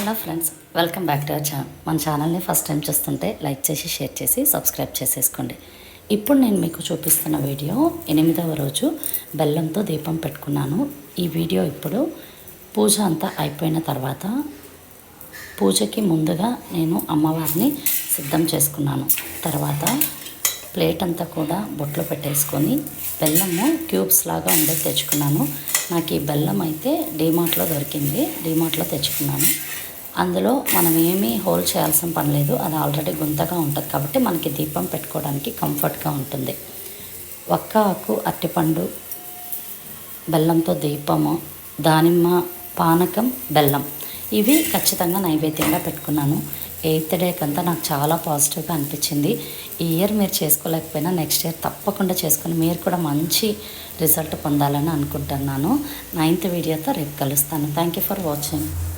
Hello friends welcome back to our channel మన ఛానల్ని first time చూస్తుంటే లైక్ చేసి షేర్ చేసి సబ్స్క్రైబ్ చేసేసుకోండి. ఇప్పుడు నేను మీకు చూపిస్తున్న వీడియో ఎనిమిదవ రోజు బెల్లంతో దీపం పెట్టుకున్నాను. ఈ వీడియో ఇప్పుడు పూజ అంతా అయిపోయిన తర్వాత పూజకి ముందుగా నేను అమ్మవారిని సిద్ధం చేసుకున్నాను. తర్వాత ప్లేట్ అంతా కూడా బొట్లో పెట్టేసుకొని బెల్లము క్యూబ్స్ లాగా ఉండేది తెచ్చుకున్నాను. నాకు ఈ బెల్లం అయితే డీమార్ట్లో దొరికింది డీమార్ట్లో తెచ్చుకున్నాను. అందులో మనం ఏమీ హోల్ చేయాల్సిన పని లేదు. అది ఆల్రెడీ గుంతగా ఉంటుంది కాబట్టి మనకి దీపం పెట్టుకోవడానికి కంఫర్ట్గా ఉంటుంది. ఒక్క ఆకు అరటిపండు బెల్లంతో దీపము దానిమ్మ పానకం బెల్లం. ఇవి ఖచ్చితంగా నైవేద్యంగా పెట్టుకున్నాను. ఎయిత్ డే కంతా నాకు చాలా పాజిటివ్గా అనిపించింది. ఈ ఇయర్ మీరు చేసుకోలేకపోయినా నెక్స్ట్ ఇయర్ తప్పకుండా చేసుకుని మీరు కూడా మంచి రిజల్ట్ పొందాలని అనుకుంటున్నాను. నైన్త్ వీడియోతో రేపు కలుస్తాను. Thank you for watching.